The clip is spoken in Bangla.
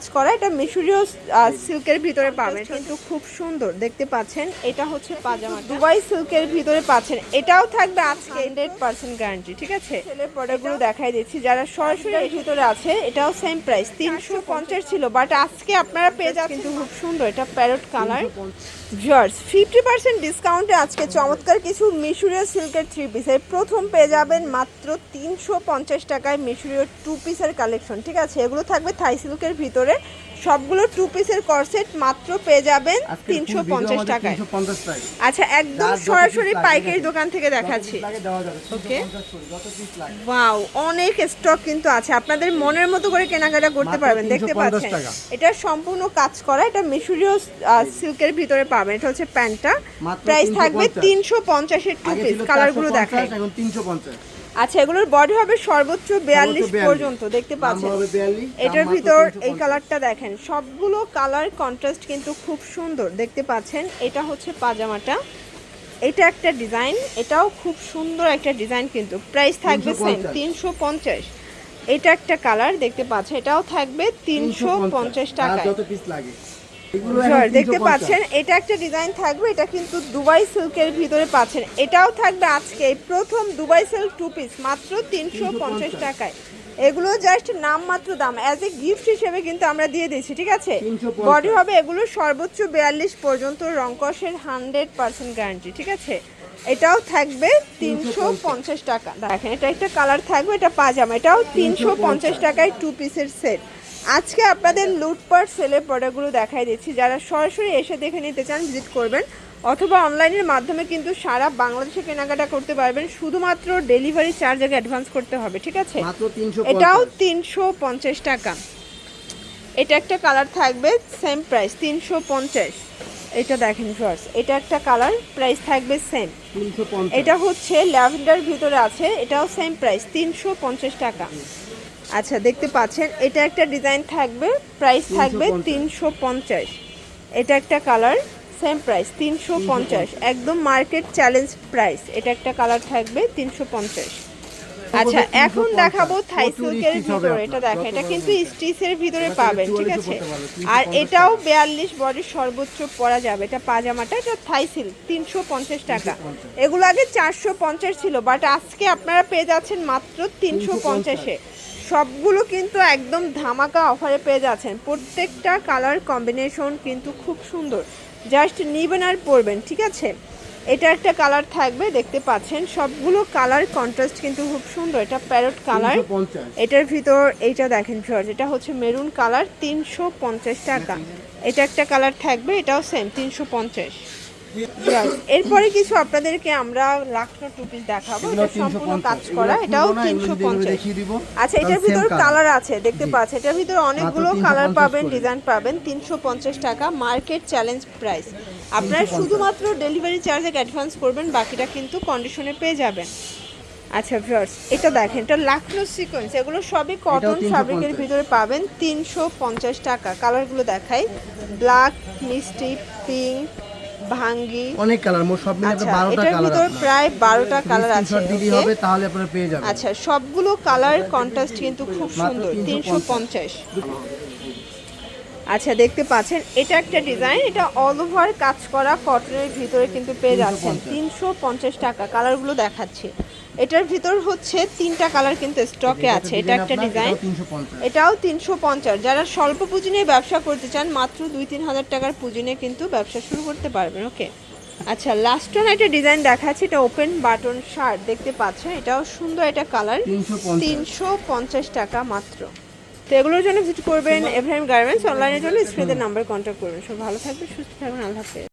কাজ করা এটা মিশরীয় সিল্কের ভিতরে পাবেন। কিন্তু খুব সুন্দর দেখতে পাচ্ছেন। এটা হচ্ছে পাজামা দুবাই সিল্কের ভিতরে পাচ্ছেন। এটাও থাকবে আজকে হান্ড্রেড পার্সেন্ট গ্যারান্টি ঠিক আছে? ছেলে প্রোডাক্টগুলো দেখাই দিচ্ছি। যারা সরাসরি এর ভিতরে আছে এটাও সেম প্রাইস তিনশো পঞ্চাশ ছিল বাট আজকে আপনারা পেয়ে যাচ্ছেন কিন্তু খুব সুন্দর এটা parrot colour viewers fifty percent ডিসকাউন্টে আজকে চমৎকার কিছু মিশরীয় সিল্কের থ্রি পিসের প্রথম পেয়ে যাবেন মাত্র তিনশো পঞ্চাশ টাকায় মিশরীয় টু পিসের কালেকশন ঠিক আছে? এগুলো থাকবে থাই সিল্কের ভিতরে। সবগুলো টু পিসের করসেট মাত্র পেয়ে যাবেন তিনশো পঞ্চাশ টাকায়। আচ্ছা একদম সরাসরি পাইকারি দোকান থেকে দেখাচ্ছি। piece লাগে দেওয়া যাবে, Okay. 350 করে, যত piece লাগে। ওয়াও অনেক স্টক কিন্তু আছে। আপনাদের মনের মতো করে কেনাকাটা করতে পারবেন দেখতে 350 পাচ্ছেন। এটা সম্পূর্ণ কাজ করা এটা মিশরীয় সিল্কের ভিতরে পাবেন। এটা হচ্ছে প্যান্টটা। প্রাইস থাকবে 350 তিনশো পঞ্চাশের টু পিস কালারগুলো 450, দেখায় এখন 350 আচ্ছা এগুলোর বডি হবে সর্বোচ্চ বিয়াল্লিশ 42 পর্যন্ত দেখতে পাচ্ছেন। হবে 42, এটার ভিতর এই কালারটা দেখেন। সবগুলো কালার কন্ট্রাস্ট কিন্তু খুব সুন্দর দেখতে পাচ্ছেন। এটা হচ্ছে পাজামাটা। এটা একটা ডিজাইন এটাও খুব সুন্দর একটা ডিজাইন কিন্তু। প্রাইস থাকবে সেম 350 তিনশো পঞ্চাশ। এটা একটা কালার দেখতে পাচ্ছেন। এটাও থাকবে তিনশো পঞ্চাশ। আর দেখতে পাচ্ছেন এটা একটা ডিজাইন থাকবে এটা কিন্তু দুবাই সিল্কের ভিতরে পাচ্ছেন। এটাও থাকবে আজকে প্রথম দুবাই সিল্ক টু পিস মাত্র তিনশো পঞ্চাশ টাকায়। এগুলো জাস্ট নাম মাত্র দাম অ্যাজ এ গিফট হিসেবে কিন্তু আমরা দিয়ে দিচ্ছি ঠিক আছে? বডি হবে এগুলো সর্বোচ্চ বিয়াল্লিশ পর্যন্ত রংকসের হান্ড্রেড পার্সেন্ট গ্যারান্টি ঠিক আছে? এটাও থাকবে তিনশো পঞ্চাশ। টাকা। দেখেন এটা একটা কালার থাকবে এটা পাজামা এটাও তিনশো পঞ্চাশ টাকায় টু পিসের সেট আজকে আপনাদের লুটপাট সেলের প্রোডাক্টগুলো দেখাই দিচ্ছি। যারা সরাসরি এসে দেখে নিতে চান ভিজিট করবেন। অথবা অনলাইনের মাধ্যমে কিন্তু সারা বাংলাদেশে কেনাকাটা করতে পারবেন। শুধুমাত্র ডেলিভারি চার্জ আগে অ্যাডভান্স করতে হবে ঠিক আছে? এটাও তিনশো পঞ্চাশ টাকা। এটা একটা কালার থাকবে সেম প্রাইস তিনশো পঞ্চাশ। এটা দেখেন ফার্স্ট এটা একটা কালার প্রাইস থাকবে সেম এটা হচ্ছে ল্যাভেন্ডার ভিতরে আছে এটাও সেম প্রাইস তিনশো পঞ্চাশ টাকা। আচ্ছা দেখতে পাচ্ছেন এটা একটা ডিজাইন থাকবে প্রাইস থাকবে তিনশো পঞ্চাশ। এটা একটা কালার সেম প্রাইস তিনশো পঞ্চাশ। একদম মার্কেট চ্যালেঞ্জ প্রাইস এটা একটা কালার থাকবে তিনশো পঞ্চাশ। আচ্ছা এখন দেখাবো থাই সিল্কের ভিতরে এটা যত এটা কিন্তু স্টিচের ভিতরে পাবেন ঠিক আছে? পড়তে পারবে, 350 আর এটাও বিয়াল্লিশ বডির সর্বোচ্চ পরা যাবে এটা পাজামাটা এটা থাই সিল্ক তিনশো পঞ্চাশ টাকা। এগুলো আগে চারশো পঞ্চাশ ছিল বাট আজকে আপনারা পেয়ে যাচ্ছেন মাত্র তিনশো পঞ্চাশে। সবগুলো কিন্তু একদম ধামাকা অফারে পেয়ে যাচ্ছেন। প্রত্যেকটা কালার কম্বিনেশন কিন্তু খুব সুন্দর। জাস্ট নিবেন আর পরবেন ঠিক আছে? এটা একটা কালার থাকবে দেখতে পাচ্ছেন? সবগুলো কালার কন্ট্রাস্ট কিন্তু খুব সুন্দর। এটা প্যারট কালার এটার ভিতর এইটা দেখেন ফিওর এটা হচ্ছে মেরুন কালার তিনশো পঞ্চাশ টাকা। এটা একটা কালার থাকবে এটাও সেম তিনশো পঞ্চাশ। এরপরে কিছু আপনাদেরকে আমরা লাখনো টু পিস দেখাবো এটা সম্পূর্ণ কাজ করা এটাও তিনশো পঞ্চাশ। আচ্ছা এটার ভিতর কালার আছে দেখতে। পাচ্ছেন এটার ভিতর অনেকগুলো কালার পাবেন ডিজাইন পাবেন তিনশো পঞ্চাশ টাকা মার্কেট চ্যালেঞ্জ প্রাইস আপনারা শুধুমাত্র ডেলিভারি চার্জে অ্যাডভান্স করবেন বাকিটা কিন্তু কন্ডিশনে পেয়ে যাবেন। আচ্ছা ভিউয়ার্স এটা দেখেন এটা লাখনো সিকোয়েন্স এগুলো সবই কটন 350 ফ্যাব্রিকের ভিতরে পাবেন তিনশো পঞ্চাশ টাকা। কালারগুলো দেখাই ব্ল্যাক মিষ্টি পিঙ্ক ভাঙ্গি। অনেক কালার মোট সব মিলে আচ্ছা 12টা এটার কালার ভিতর প্রায় বারোটা কালার আছে দিলেই হবে তাহলে আপনারা পেয়ে যাবেন। আচ্ছা সবগুলো কালার কন্ট্রাস্ট কিন্তু খুব সুন্দর তিনশো 350 পঞ্চাশ। আচ্ছা দেখতে পাচ্ছেন এটা একটা ডিজাইন এটা অল ওভার কাজ করা কটনের ভিতরে কিন্তু পেয়ে যাচ্ছেন। 350 তিনশো পঞ্চাশ টাকা কালারগুলো দেখাচ্ছি। এটার ভিতর হচ্ছে তিনটা কালার কিন্তু স্টকে আছে। এটা একটা ডিজাইন এটাও তিনশো পঞ্চাশ। যারা স্বল্প পুঁজি নিয়ে ব্যবসা করতে চান মাত্র দুই তিন হাজার টাকার পুঁজি নিয়ে কিন্তু ব্যবসা শুরু করতে পারবেন। ওকে আচ্ছা লাস্ট ওয়ান একটা ডিজাইন দেখাচ্ছি এটা ওপেন বাটন শার্ট দেখতে পাচ্ছেন? এটাও সুন্দর একটা কালার তিনশো পঞ্চাশ। টাকা মাত্র। তো এগুলোর জন্য ভিজিট করবেন এভরাইম গার্মেন্টস অনলাইনের জন্য স্ক্রিনের নাম্বার কন্ট্যাক্ট করবেন। সব ভালো থাকবে সুস্থ থাকবেন আল্লাহ হাফেজ।